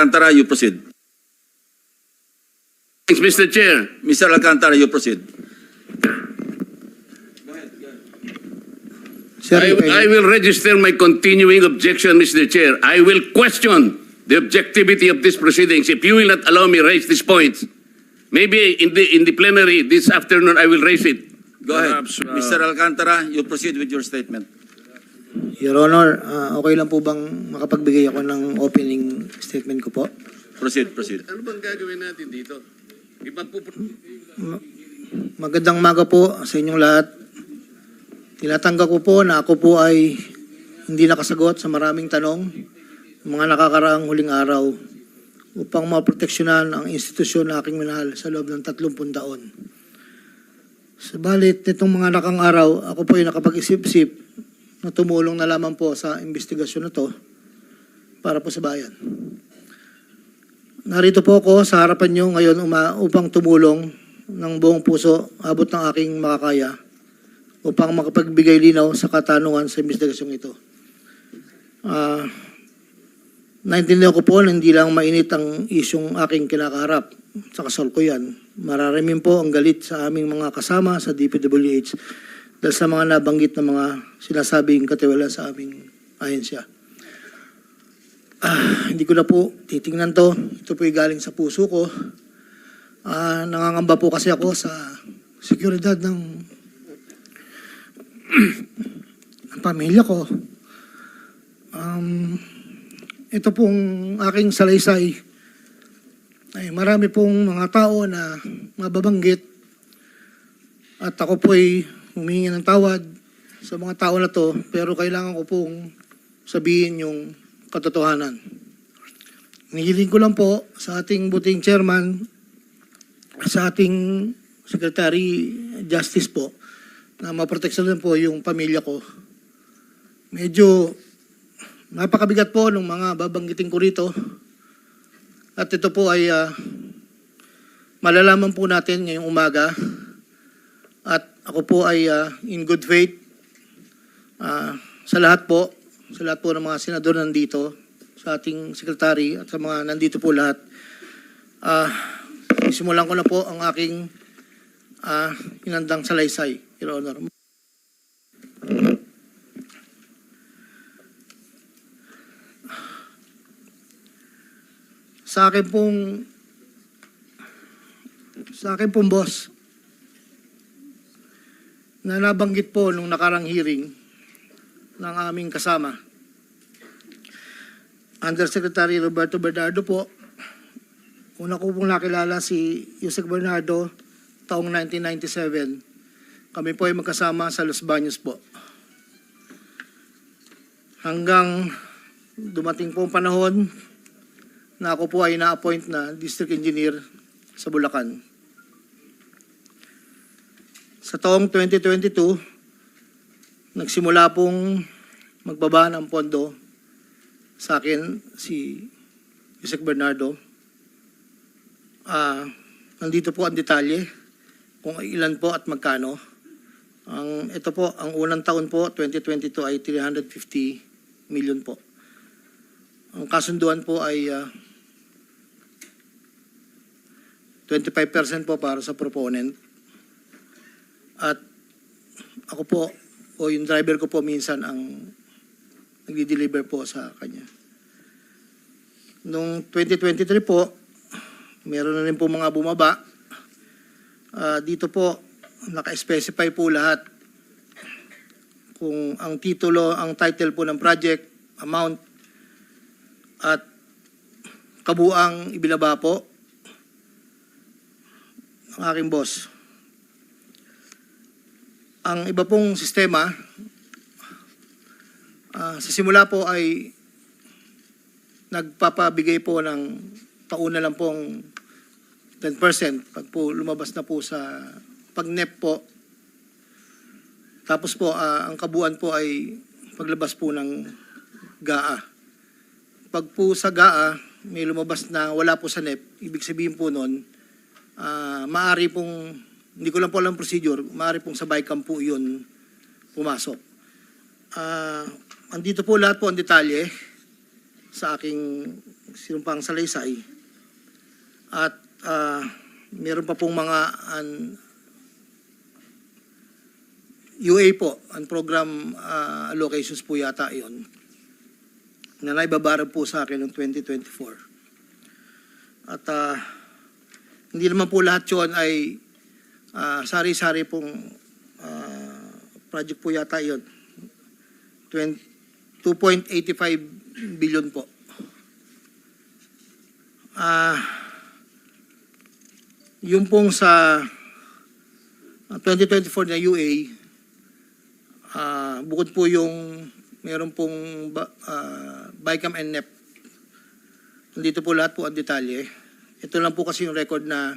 Alcantara, you proceed. Thanks, Mr. Chair. Mr. Alcantara, you proceed. Sir, I, I- will register my continuing objection, Mr. Chair. I will question the objectivity of these proceedings if you will not allow me raise these points. Maybe in the, in the plenary this afternoon, I will raise it. Go ahead. Perhaps, uh, Mr. Alcantara, you proceed with your statement. Your Honor, ah, okay lang po bang makapagbigay ako ng opening statement ko po? Proceed, proceed. Ano bang gagawin natin dito? Ipagpupro... Magandang maga po sa inyong lahat. Tinatanggap ko po na ako po ay hindi nakasagot sa maraming tanong mga nakakaraang huling araw upang maproteksyonan ang institusyon na aking minahal sa loob ng 30 taon. Sabalit, nitong mga nakang araw, ako po ay nakapag-isip-isip na tumulong na lamang po sa investigasyon na to para po sa bayan. Narito po ako sa harapan nyo ngayon upang tumulong ng buong puso abot ng aking makakaya upang makapagbigay linaw sa katanungan sa investigasyong ito. Ah, naintindihan ko po na hindi lang mainit ang isyong aking kinakaharap sa kasalkuyan. Mararamin po ang galit sa aming mga kasama sa DPWH dahil sa mga nabanggit na mga sinasabing katiwala sa aming ahensya. Ah, hindi ko na po titingnan to. Ito po galing sa puso ko. Ah, nangangamba po kasi ako sa seguridad ng, ng pamilya ko. Um, ito pong aking salaysay ay marami pong mga tao na mababanggit at ako po ay humingi ng tawad sa mga tao na to pero kailangan ko pong sabihin yung katotohanan. Nihiling ko lang po sa ating buting chairman, sa ating Secretary Justice po, na maproteksyonan po yung pamilya ko. Medyo napakabigat po ng mga babanggitin ko rito. At ito po ay ah, malalaman po natin ngayong umaga. At ako po ay ah, in good faith ah, sa lahat po, sa lahat po ng mga senador nandito, sa ating sekretary at sa mga nandito po lahat. Ah, simulan ko na po ang aking ah, inandang salaysay, Your Honor. Sa akin pong sa akin pong boss na nabanggit po nung nakarang hearing ng aming kasama. Undersecretary Roberto Bernardo po. Una ko pong nakilala si Yusek Bernardo taong 1997. Kami po ay magkasama sa Los Baños po. Hanggang dumating po ang panahon na ako po ay na-appoint na district engineer sa Bulacan. Sa taong 2022, nagsimula pong magbaba ng pondo sa akin si Yusek Bernardo. Ah, nandito po ang detalye kung ilan po at magkano. Ang ito po, ang unang taon po 2022 ay 350 million po. Ang kasunduan po ay ah, 25% po para sa proponent. At ako po, o yung driver ko po minsan ang nagdi-deliver po sa kanya. Noong 2023 po, meron na rin po mga bumaba. Ah, dito po, naka-specify po lahat kung ang titulo, ang title po ng project, amount, at kabuang ibinaba po ng aking boss. Ang iba pong sistema, ah, sa simula po ay nagpapabigay po ng taon na lang pong 10% pag po lumabas na po sa pag-NEP po. Tapos po, ah, ang kabuuan po ay paglabas po ng GAA. Pag po sa GAA, may lumabas na wala po sa NEP, ibig sabihin po nun, ah maaari pong, hindi ko lang po alam procedure, maaari pong sa BICAM po yun pumasok. Ah, andito po lahat po ang detalye. sa aking sinumpang salaysay. At ah, meron pa pong mga an- UA po, ang program ah, allocations po yata yon na naibabaran po sa akin noong 2024. At ah, hindi naman po lahat yon ay ah, sari-sari pong ah, project po yata yon. 2.85 billion po. Ah, yung pong sa ah, 2024 na UA, ah, bukod po yung meron pong ah, BICAM and NEP. Nandito po lahat po ang detalye. Ito lang po kasi yung record na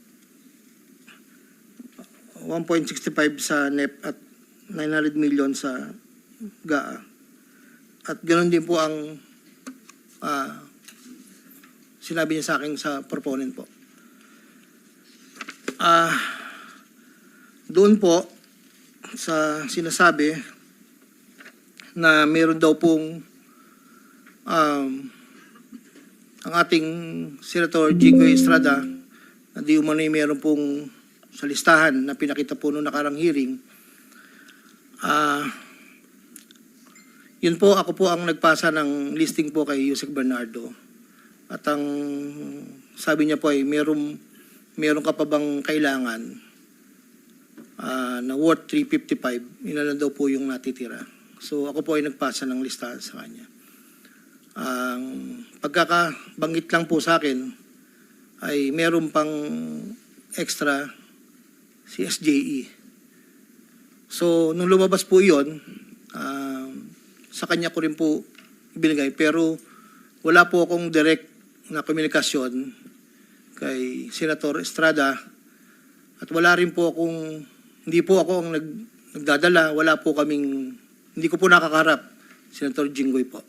1.65 sa NEP at 900 million sa GAA. At ganoon din po ang ah, sinabi niya sa akin sa proponent po. Ah, doon po sa sinasabi na meron daw pong um, ang ating Senator Jigo Estrada na di umano'y meron pong sa listahan na pinakita po noong nakarang hearing. Ah, yun po, ako po ang nagpasa ng listing po kay Yusek Bernardo. At ang sabi niya po ay meron, meron ka pa bang kailangan ah, na worth 355, inalan daw po yung natitira. So ako po ay nagpasa ng listahan sa kanya. Ang pagkakabanggit lang po sa akin ay meron pang extra si SJE. So nung lumabas po yon, ah, sa kanya ko rin po ibinigay. Pero wala po akong direct na komunikasyon kay Senator Estrada at wala rin po akong, hindi po ako ang nag, nagdadala, wala po kaming, hindi ko po nakakarap, Senator Jinggoy po.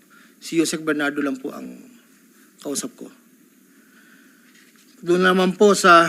Si Yosek Bernardo lang po ang kausap ko. Doon naman po sa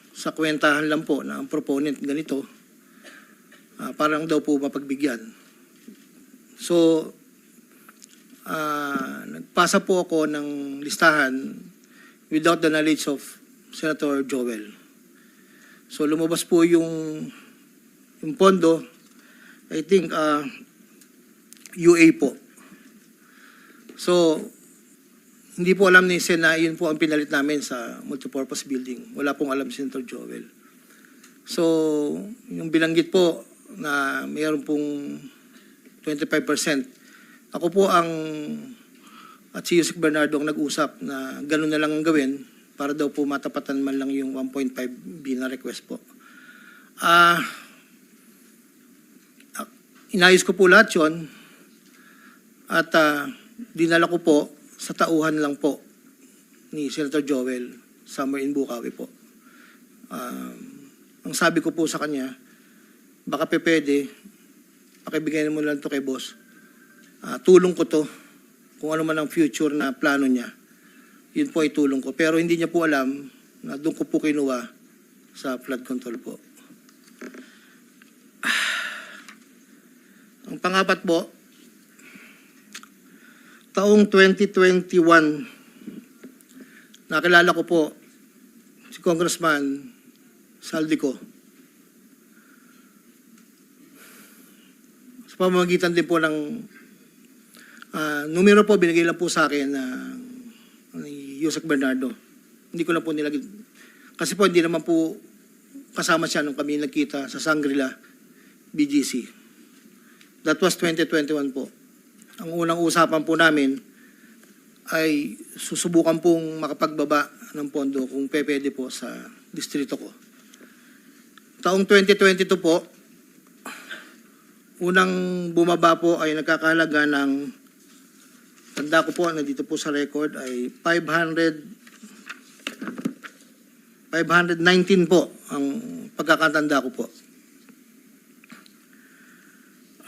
sa kwentahan lang po na ang proponent ganito, ah, parang daw po mapagbigyan. So, ah, nagpasa po ako ng listahan without the knowledge of Senator Joel. So, lumabas po yung, yung pondo, I think, ah, UA po. So, hindi po alam ni Sen na yun po ang pinalit namin sa multipurpose building. Wala pong alam si Senator Joel. So, yung binanggit po na mayroon pong 25%. Ako po ang at si Yusek Bernardo ang nag-usap na gano'n na lang ang gawin para daw po matapatan man lang yung 1.5 B na request po. Ah, ah, inayos ko po lahat yun at ah, dinala ko po sa tauhan lang po ni Senator Joel somewhere in Bukawi po. Um, ang sabi ko po sa kanya, baka pe pwede, pakibigay mo lang to kay boss. Ah, tulong ko to, kung ano man ang future na plano niya, yun po ay tulong ko. Pero hindi niya po alam na doon ko po kinuha sa flood control po. Ang pangapat po, taong 2021, nakilala ko po si Congressman Saldico. Sa pamamagitan din po ng ah, numero po, binigay lang po sa akin na ni Yusek Bernardo. Hindi ko na po nilagay. Kasi po hindi naman po kasama siya nung kami nagkita sa Sangrila BGC. That was 2021 po. Ang unang usapan po namin ay susubukan pong makapagbaba ng pondo kung pwede po sa distrito ko. Taong 2022 po, unang bumaba po ay nagkakahalaga ng tanda ko po, nandito po sa record ay 500 519 po ang pagkakatanda ko po.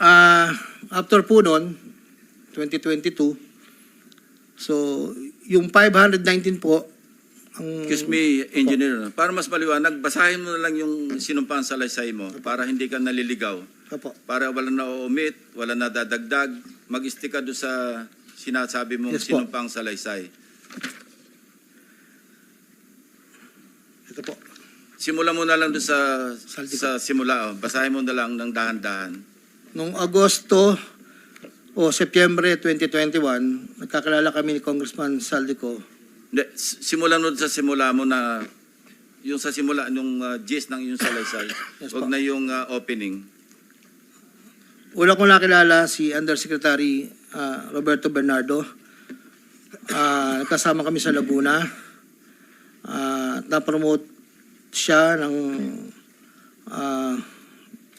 Ah, after po noon, 2022, so yung 519 po, ang... Excuse me, engineer. Para mas maliwanag, basahin mo na lang yung sinumpang salaysay mo para hindi ka naliligaw. Opo. Para wala na omit, wala na dadagdag. Mag-stick ka doon sa sinasabi mong Yes po. sinumpang salaysay. Ito po. Simula mo na lang doon sa, Saldi sa simula. Oh. Basahin mo na lang ng dahan-dahan. Noong Agosto o Setyembre 2021, nagkakilala kami ni Congressman Saldico. Hindi, simulan mo sa simula mo na yung sa simula, yung uh, gist ng yung salaysay. Yes Huwag na yung uh, opening. Una kong nakilala si Undersecretary ah, Roberto Bernardo. Ah, nagkasama kami sa Laguna. Ah, na-promote siya ng ah,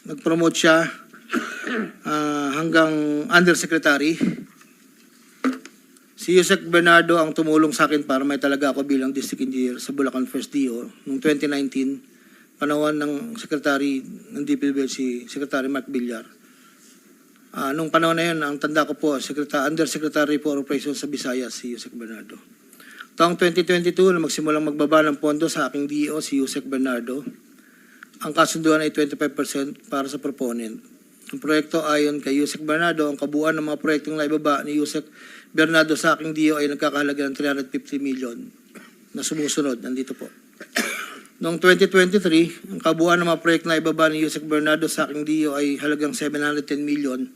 nag-promote siya ah, hanggang Undersecretary. Si Yusek Bernardo ang tumulong sa akin para may talaga ako bilang district engineer sa Bulacan First DO noong 2019, panahon ng Secretary ng DPWH si Secretary Mark Villar. Ah, nung panahon na yun, ang tanda ko po, Secretary, Undersecretary for Operations sa Visayas, si Yusek Bernardo. Taong 2022, na magsimulang magbaba ng pondo sa aking DO, si Yusek Bernardo. Ang kasunduan ay 25% para sa proponent. Ang proyekto ayon kay Yusek Bernardo, ang kabuuan ng mga proyektong naibaba ni Yusek Bernardo sa aking DO ay nagkakahalaga ng 350 million na sumusunod. Nandito po. Noong 2023, ang kabuuan ng mga proyekto na ni Yusek Bernardo sa aking DO ay halagang 710 million.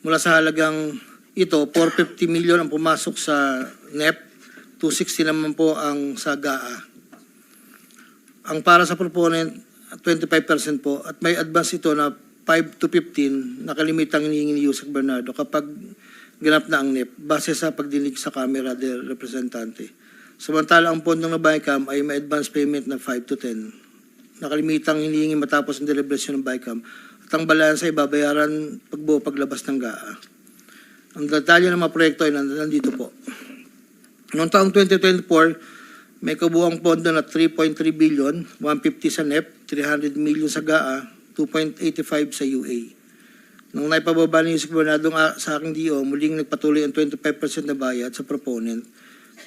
Mula sa halagang ito, 450 million ang pumasok sa NEP, 260 naman po ang sa GAA. Ang para sa proponent, 25% po at may advance ito na 5 to 15 na kalimitang hinihingi ni Yusek Bernardo kapag ganap na ang NEP base sa pagdinig sa Camera del Representante. Samantala, ang pondong na BICAM ay may advance payment na 5 to 10. Nakalimitang hinihingi matapos ang deliberation ng BICAM at ang balansa ay babayaran pagbuo paglabas ng GAA. Ang detalye ng mga proyekto ay nand- nandito po. Noong taong 2024, may kabuang pondo na 3.3 billion, 150 sa NEP, 300 million sa GAA, 2.85 sa UA. Nung naipababa ni nga sa aking DO, muling nagpatuloy ang 25% na bayad sa proponent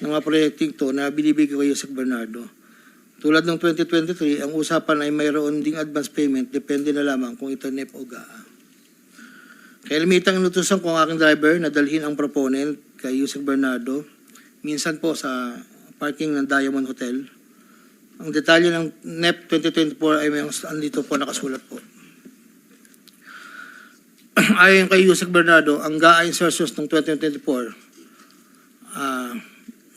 ng mga proyekting to na binibigay kay Yusek Bernardo. Tulad ng 2023, ang usapan ay mayroon ding advance payment, depende na lamang kung ito NEP o GAA. Kaya limitang inutusan ko ang aking driver na dalhin ang proponent kay Yusek Bernardo, minsan po sa parking ng Diamond Hotel. Ang detalye ng NEP 2024 ay may andito po nakasulat po. Ayon kay Yusek Bernardo, ang GAA insertions ng 2024 ah,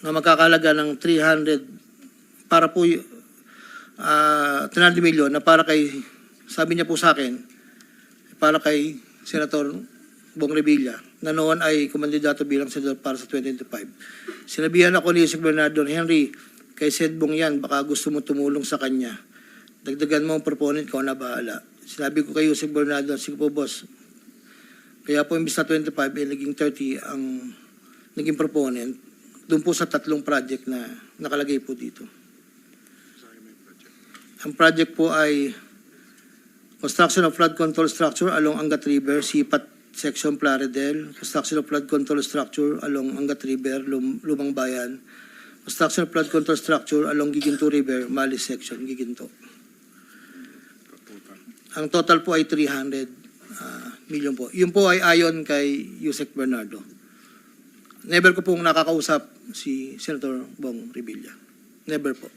na magkakalaga ng 300 para po y- ah 300 million na para kay sabi niya po sa akin para kay Senator Bong Revilla na noon ay kumandidato bilang senador para sa 2025. Sinabihan ako ni Yusek Bernardo, Henry, kay Sed Bong yan, baka gusto mo tumulong sa kanya. Dagdagan mo ang proponent, ko na bahala. Sinabi ko kay Yusek Bernardo, sige po boss, kaya po imbis na 25, eh, naging 30 ang naging proponent doon po sa tatlong project na nakalagay po dito. Ang project po ay construction of flood control structure along Angat River, Sipat Section Plaridel, construction of flood control structure along Angat River, Lum- Lumang Bayan, of flood control structure along Giginto River, Mali Section, Giginto. Ang total po ay 300 ah, million po. Yun po ay ayon kay Yusek Bernardo. Never ko pong nakakausap si Senator Bong Revilla. Never po.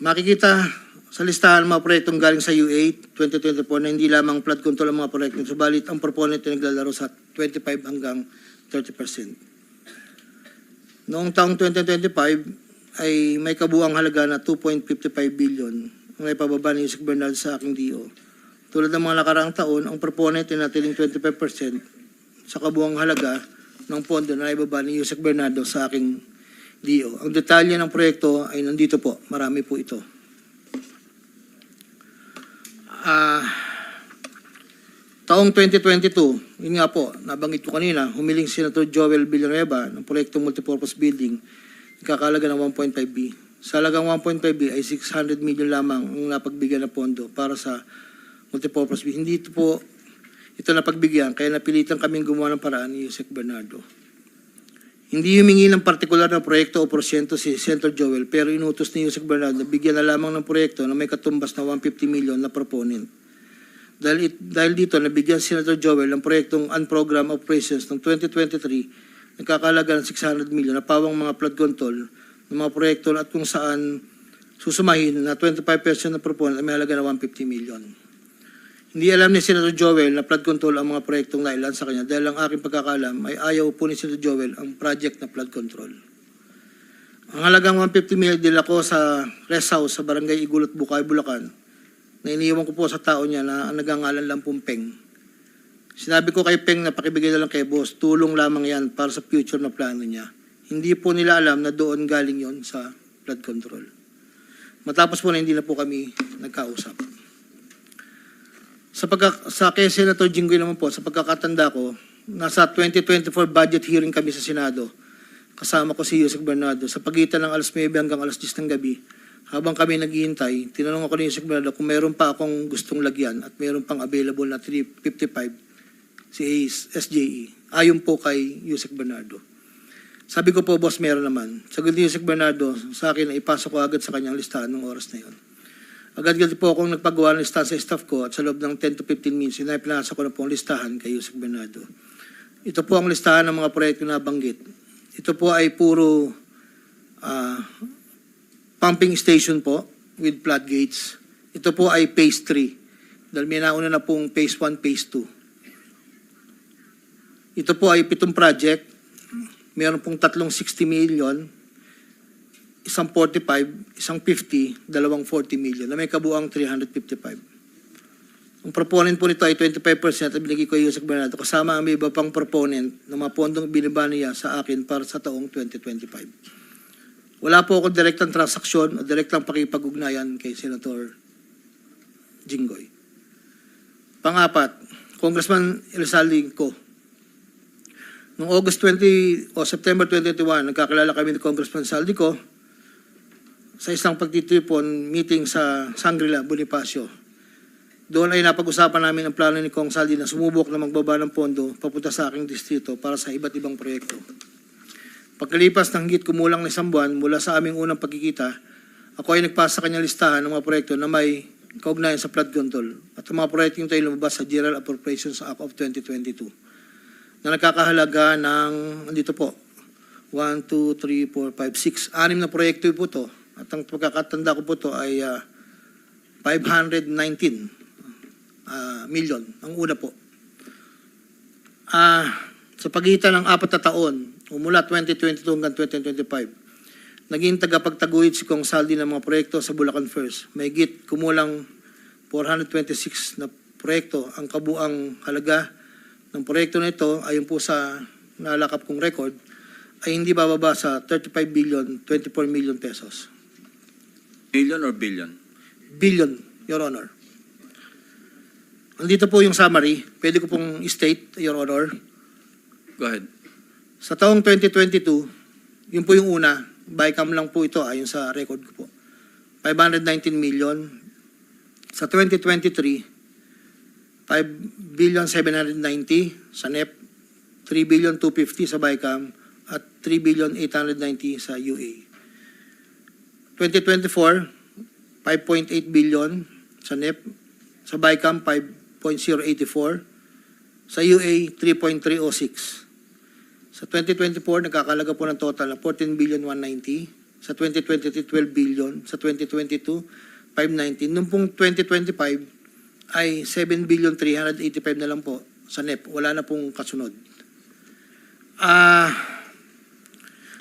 Makikita sa listahan mga proyektong galing sa UA 2024 na hindi lamang flood control ang mga proyektong subalit ang proponent ay naglalaro sa 25 hanggang 30%. Noong taong 2025 ay may kabuang halaga na 2.55 billion ang naipababa ni Yusek Bernal sa aking DO. Tulad ng mga nakaraang taon, ang proponent ay natiling 25% sa kabuang halaga ng pondo na naibaba ni Yusek Bernardo sa aking DO. Ang detalye ng proyekto ay nandito po. Marami po ito. Ah, taong 2022, yun nga po, nabanggit ko kanina, humiling si Senator Joel Villanueva ng proyektong multipurpose building, ikakalaga ng 1.5B. Sa halagang 1.5B ay 600 million lamang ang napagbigyan na pondo para sa multipurpose building. Hindi ito po ito napagbigyan, kaya napilitan kaming gumawa ng paraan ni Yusek Bernardo. Hindi humingi ng partikular na proyekto o porsyento si Senator Joel pero inutos ni Yusek Bernardo na bigyan na lamang ng proyekto na may katumbas na 150 million na proponent. Dahil, it- dahil dito, nabigyan si Senator Joel ng proyektong Unprogram Operations ng 2023 nagkakalaga ng 600 million na pawang mga flood control ng mga proyekto at kung saan susumahin na 25% na proponent ay may halaga na 150 million. Hindi alam ni Senator Joel na flood control ang mga proyektong nailan sa kanya dahil ang aking pagkakalam ay ayaw po ni Senator Joel ang project na flood control. Ang halagang 150 million din ako sa rest house sa barangay Igulot, Bukay, Bulacan na ko po sa tao niya na ang nagangalan lang pong Peng. Sinabi ko kay Peng na pakibigay na lang kay boss, tulong lamang yan para sa future na plano niya. Hindi po nila alam na doon galing yon sa flood control. Matapos po na hindi na po kami nagkausap. Sa, pagka, sa kay Senator Jinggoy naman po, sa pagkakatanda ko, nasa 2024 budget hearing kami sa Senado. Kasama ko si Yusek Bernardo. Sa pagitan ng alas 9 hanggang alas 10 ng gabi, habang kami naghihintay, tinanong ako ni Yusek Bernardo kung meron pa akong gustong lagyan at meron pang available na 355 si SJE. Ayon po kay Yusek Bernardo. Sabi ko po, boss, meron naman. Sagot ni Yusek Bernardo, sa akin, ipasok ko agad sa kanyang listahan ng oras na yon. Agad-agad po akong nagpagawa ng listahan sa staff ko at sa loob ng 10 to 15 minutes, sinayplasa ko na po ang listahan kay Yusek Bernardo. Ito po ang listahan ng mga proyekto na banggit. Ito po ay puro ah, pumping station po with floodgates. Ito po ay phase 3. Dahil may nauna na pong phase 1, phase 2. Ito po ay pitong project. Meron pong tatlong 60 million, isang 45, isang 50, dalawang 40 million na may kabuang 355. Ang proponent po nito ay 25% at binigay ko yung Yusek Bernardo kasama ang iba pang proponent ng mga pondong binaba niya sa akin para sa taong 2025. Wala po akong direktang transaksyon o direktang pakipag-ugnayan kay Senator Jinggoy. Pangapat, Congressman Elsaldi ko. Noong August 20 o September 2021, nagkakilala kami ni Congressman Saldico sa isang pagtitipon meeting sa Sangrila, Bonifacio. Doon ay napag-usapan namin ang plano ni Kong Saldi na sumubok na magbaba ng pondo papunta sa aking distrito para sa iba't ibang proyekto. Pagkalipas ng higit kumulang na isang buwan mula sa aming unang pagkikita, ako ay nagpasa sa kanyang listahan ng mga proyekto na may kaugnayan sa flood control at ang mga proyekto tayo lumabas sa General Appropriations Act of 2022 na nagkakahalaga ng, andito po, 1, 2, 3, 4, 5, 6, anim na proyekto po to. At ang pagkakatanda ko po to ay ah, 519 ah, million, ang una po. Ah, sa pagitan ng apat na taon, mula 2022 hanggang 2025, naging tagapagtaguyod si Kong Saldi ng mga proyekto sa Bulacan First. May git kumulang 426 na proyekto ang kabuang halaga ng proyekto na ito ayon po sa nalakap kong record ay hindi bababa sa 35 billion 24 million pesos. Million or billion? Billion, Your Honor. Andito po yung summary. Pwede ko pong state, Your Honor. Go ahead. Sa taong 2022, yun po yung una, bycam lang po ito ayon sa record ko po. 519 million. Sa 2023, 5 billion 790 sa NEP, 3 billion 250 sa bycam, at 3 billion 890 sa UA. 2024, 5.8 billion sa NEP, sa BICAM 5.084, sa UA 3.306. Sa 2024, nagkakalaga po ng total na 14 billion 190, sa 2023, 12 billion, sa 2022, 519. Noong pong 2025 ay 7 billion 385 na lang po sa NEP. Wala na pong kasunod. Ah,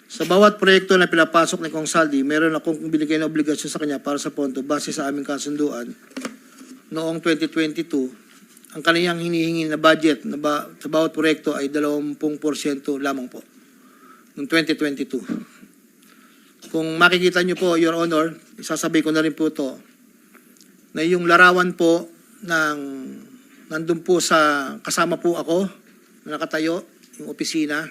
sa bawat proyekto na pinapasok ni Kong Saldi, meron akong binigay na obligasyon sa kanya para sa pondo base sa aming kasunduan noong 2022. Ang kaniyang hinihingi na budget na ba, sa bawat proyekto ay 20% lamang po noong 2022. Kung makikita niyo po, Your Honor, isasabi ko na rin po to na yung larawan po ng nandun po sa kasama po ako na nakatayo, yung opisina,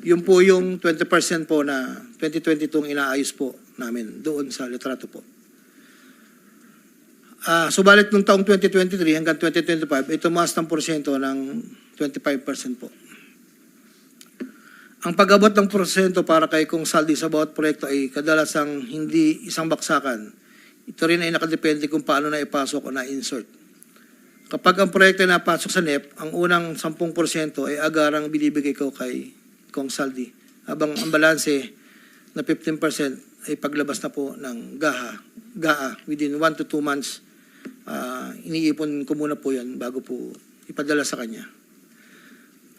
yun po yung 20% po na 2022 ang inaayos po namin doon sa litrato po. Ah, subalit nung taong 2023 hanggang 2025, ito tumaas ng porsyento ng 25% po. Ang pag-abot ng porsyento para kay Kung Saldi sa bawat proyekto ay kadalasang hindi isang baksakan. Ito rin ay nakadepende kung paano na ipasok o na-insert. Kapag ang proyekto ay napasok sa NEP, ang unang 10% ay agarang binibigay ko kay Kong Saldi. Habang ang balanse na 15% ay paglabas na po ng GAHA, GAA within 1 to 2 months. Ah, iniipon ko muna po yan bago po ipadala sa kanya.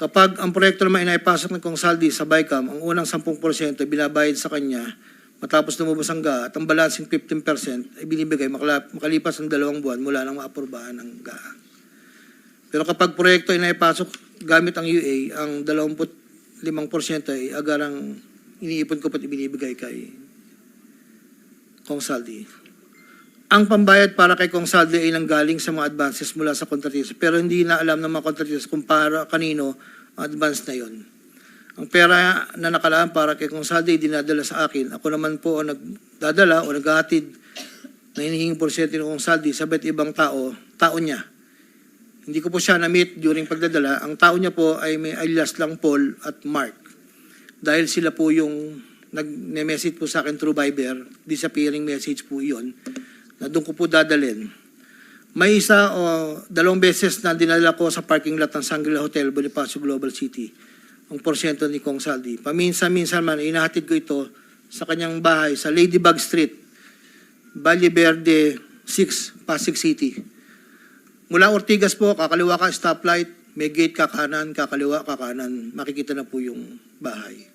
Kapag ang proyekto naman ay naipasok ng Kong Saldi sa BICAM, ang unang 10% ay binabayad sa kanya matapos lumabas ang GAA at ang balancing 15% ay binibigay makalipas ang dalawang buwan mula nang maapurbahan ng GAA. Pero kapag proyekto ay naipasok gamit ang UA, ang 25% ay agarang iniipon ko pat ibinibigay kay Kong Saldi. Ang pambayad para kay Kong Saldi ay nanggaling sa mga advances mula sa kontratista pero hindi na alam ng mga kontratista kung para kanino advance na yon. Ang pera na nakalaan para kay Kong Saldi dinadala sa akin. Ako naman po ang nagdadala o naghahatid na hinihinging porsyento ng Kong Saldi sa iba't ibang tao, tao niya. Hindi ko po siya na-meet during pagdadala. Ang tao niya po ay may alias lang Paul at Mark. Dahil sila po yung nag-message po sa akin through Viber, disappearing message po yon na doon ko po dadalhin. May isa o dalawang beses na dinala ko sa parking lot ng Shangri-La Hotel, Bonifacio Global City, ang porsyento ni Kong Saldi. Paminsan-minsan man, inahatid ko ito sa kanyang bahay sa Ladybug Street, Valle Verde 6, Pasig City. Mula Ortigas po, kakaliwa ka stoplight, may gate ka kanan, kakaliwa ka kanan, makikita na po yung bahay.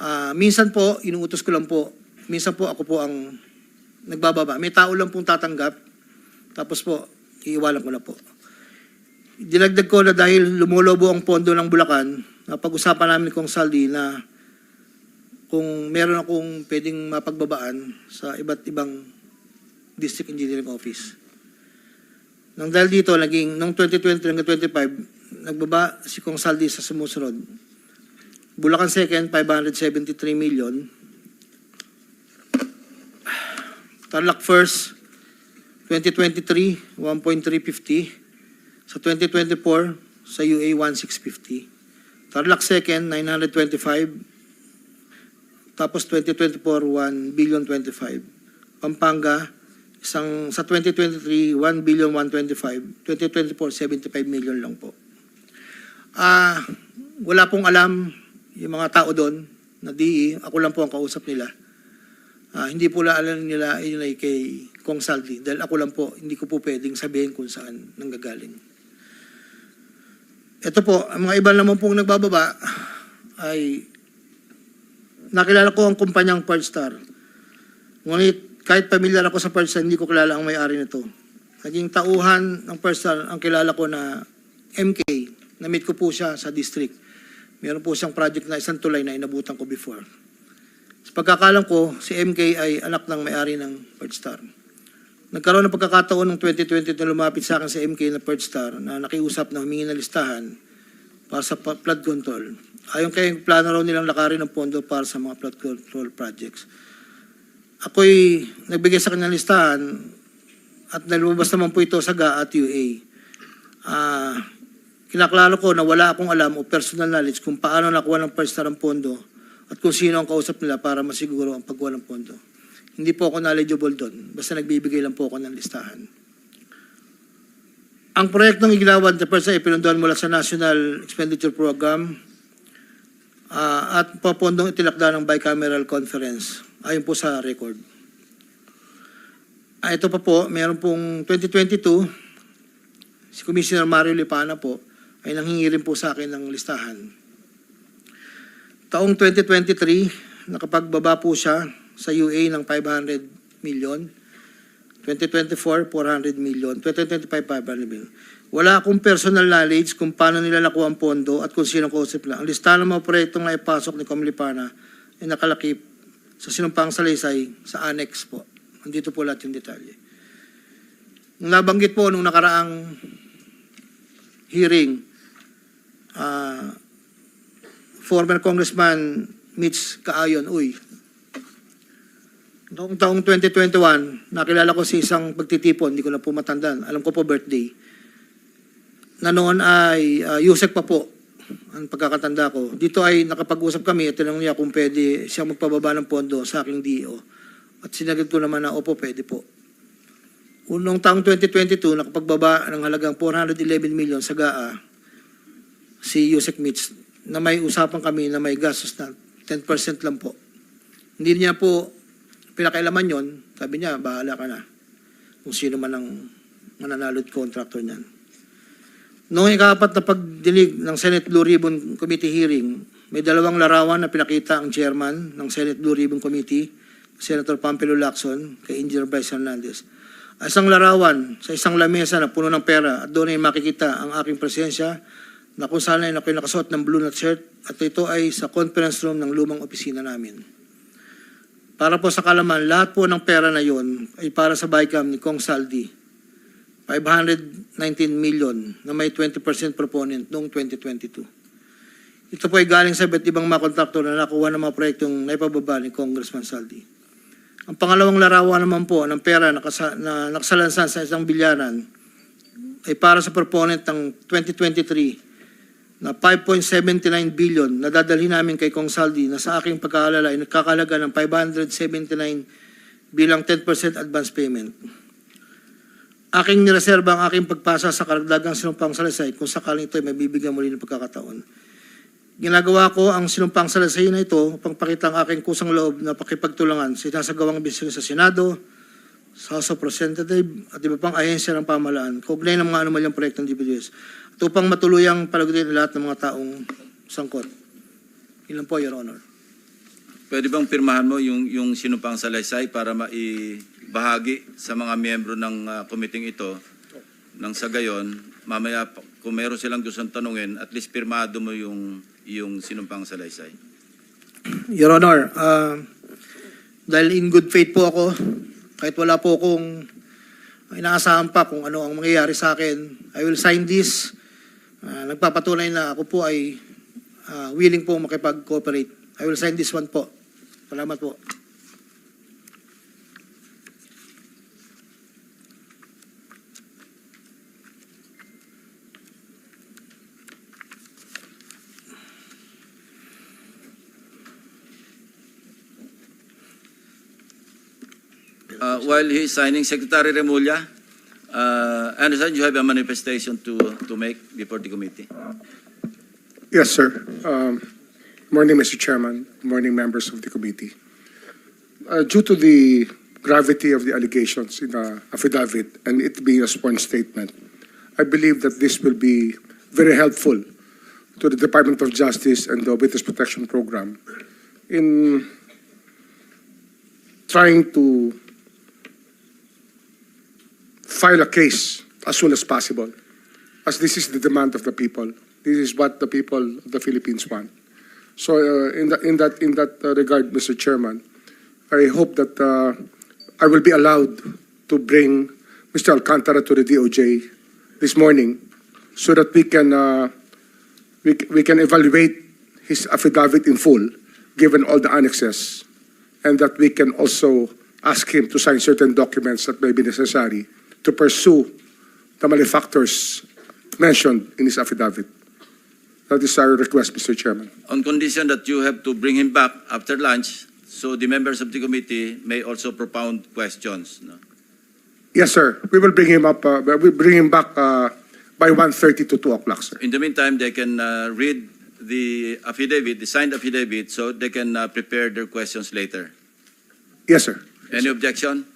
Ah, minsan po, inuutos ko lang po, minsan po ako po ang nagbababa. May tao lang pong tatanggap, tapos po, iiwalan ko na po. Dinagdag ko na dahil lumulobo ang pondo ng Bulacan, napag-usapan namin kong Saldi na kung meron akong pwedeng mapagbabaan sa iba't ibang district engineering office. Nang dahil dito, naging, noong 2020 hanggang 25, nagbaba si Kong Saldi sa sumusunod. Bulacan second, 573 million. Tarlac first, 2023, 1.350. Sa 2024, sa UA, 1.650. Tarlac second, 925. Tapos 2024, 1 billion 25. Pampanga, isang sa 2023, 1 billion 125. 2024, 75 million lang po. Ah, wala pong alam yung mga tao doon na di ako lang po ang kausap nila. Ah, hindi po la alam nila yun ay kay Kong Saldi dahil ako lang po, hindi ko po pwedeng sabihin kung saan nanggagaling. Ito po, ang mga iba naman pong nagbababa ay nakilala ko ang kumpanyang Star. Ngunit kahit pamilyar ako sa Star, hindi ko kilala ang may-ari nito. Naging tauhan ng Star, ang kilala ko na MK, na-meet ko po siya sa district. Meron po siyang project na isang tulay na inabutan ko before. Sa pagkakalam ko, si MK ay anak ng may-ari ng Star. Nagkaroon ng pagkakataon ng 2020 na lumapit sa akin si MK na Star na nakiusap na humingi ng listahan para sa flood control. Ayon kay plano raw nilang lakarin ng pondo para sa mga flood control projects. Ako'y nagbigay sa kanyang listahan at nalumabas naman po ito sa GA at UA. Ah, kinaklaro ko na wala akong alam o personal knowledge kung paano nakuha ng Star ang pondo at kung sino ang kausap nila para masiguro ang pagkuha ng pondo. Hindi po ako knowledgeable doon. Basta nagbibigay lang po ako ng listahan. Ang proyektong iginawa ng PERSA ay pinunduan mula sa National Expenditure Program ah, at papondong itinakda ng bicameral conference ayon po sa record. Ah, ito pa po, meron pong 2022, si Commissioner Mario Lipana po ay nanghingi rin po sa akin ng listahan. Taong 2023, nakapagbaba po siya sa UA ng 500 million. 2024, 400 million. 2025, 500 million. Wala akong personal knowledge kung paano nila nakuha ang pondo at kung sino kausap nila. Ang listahan ng mga proyektong na ipasok ni Comilipana ay nakalakip sa sinumpang salaysay sa annex po. Nandito po lahat yung detalye. Nung nabanggit po nung nakaraang hearing, ah, former Congressman Mitch Kaayon, uy, noong taong 2021, nakilala ko si isang pagtitipon, hindi ko na po matandaan, alam ko po birthday, na noon ay uh, Yusek pa po, ang pagkakatanda ko. Dito ay nakapag-usap kami at tinanong niya kung pwede siya magpababa ng pondo sa aking DO. At sinagot ko naman na, opo, pwede po. Unong taong 2022, nakapagbaba ng halagang 411 million sa GAA, si Yusek Mitch, na may usapan kami na may gastos na 10% lang po. Hindi niya po pinakailaman yon, sabi niya, bahala ka na. Kung sino man ang mananalo contractor niyan. Noong ikapat na pagdinig ng Senate Blue Ribbon Committee hearing, may dalawang larawan na pinakita ang chairman ng Senate Blue Ribbon Committee, Senator Pampelo Lacson, kay Engineer Bryce Hernandez. Isang larawan sa isang lamesa na puno ng pera at doon ay makikita ang aking presensya na kung saan ay ako'y nakasuot ng blue na shirt at ito ay sa conference room ng lumang opisina namin. Para po sa kalaman, lahat po ng pera na yon ay para sa BICAM ni Kong Saldi. 519 million na may 20% proponent noong 2022. Ito po ay galing sa iba't ibang mga kontraktor na nakuha ng mga proyektong naipababa ni Congressman Saldi. Ang pangalawang larawan naman po ng pera na, kasa, na nakasalansan sa isang bilyaran ay para sa proponent ng 2023 na 5.79 billion na dadalhin namin kay Kong Saldi na sa aking pagkaalala ay nagkakalaga ng 579 bilang 10% advance payment. Aking nireserba ang aking pagpasa sa karagdagang sinumpang salasay kung sakaling ito ay mabibigyan muli ng pagkakataon. Ginagawa ko ang sinumpang salasay na ito upang pakita ang aking kusang loob na pakipagtulangan sa sinasagawang bisyo sa Senado, sa House of Representative at iba pang ahensya ng pamahalaan kaugnay ng mga anomalyang proyektong DPWS at upang matuluyang palagutin ang lahat ng mga taong sangkot. Ilan po, Your Honor. Pwede bang pirmahan mo yung, yung sinumpang salaysay para maibahagi sa mga miyembro ng uh, committee ito nang sa gayon, mamaya kung meron silang gustong tanungin, at least pirmado mo yung, yung sinumpang salaysay. Your Honor, ah, dahil in good faith po ako, kahit wala po akong inaasahan pa kung ano ang mangyayari sa akin, I will sign this. Ah, nagpapatunay na ako po ay ah, willing po makipag-cooperate. I will sign this one po. Salamat po. Uh, while he is signing, Secretary Remulla, uh, I understand you have a manifestation to, to make before the committee. Yes, sir. Um, Morning, Mr. Chairman. Morning, members of the committee. Uh, Due to the gravity of the allegations in the affidavit and it being a sworn statement, I believe that this will be very helpful to the Department of Justice and the Witness Protection Program in trying to file a case as soon as possible, as this is the demand of the people. This is what the people of the Philippines want. So uh, in that in that in that uh, regard, Mr. Chairman, I hope that uh, I will be allowed to bring Mr. Alcantara to the DOJ this morning, so that we can uh, we we can evaluate his affidavit in full, given all the annexes, and that we can also ask him to sign certain documents that may be necessary to pursue the malefactors mentioned in his affidavit. That is our request, Mr. Chairman. On condition that you have to bring him back after lunch, so the members of the committee may also propound questions. No? Yes, sir. We will bring him up, uh, we bring him back uh, by 1:30 to 2 o'clock, sir. In the meantime, they can uh, read the affidavit, the signed affidavit, so they can uh, prepare their questions later. Yes, sir. Any objection?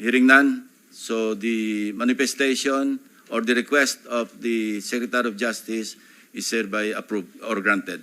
Hearing none, so the manifestation or the request of the Secretary of Justice is hereby approved or granted.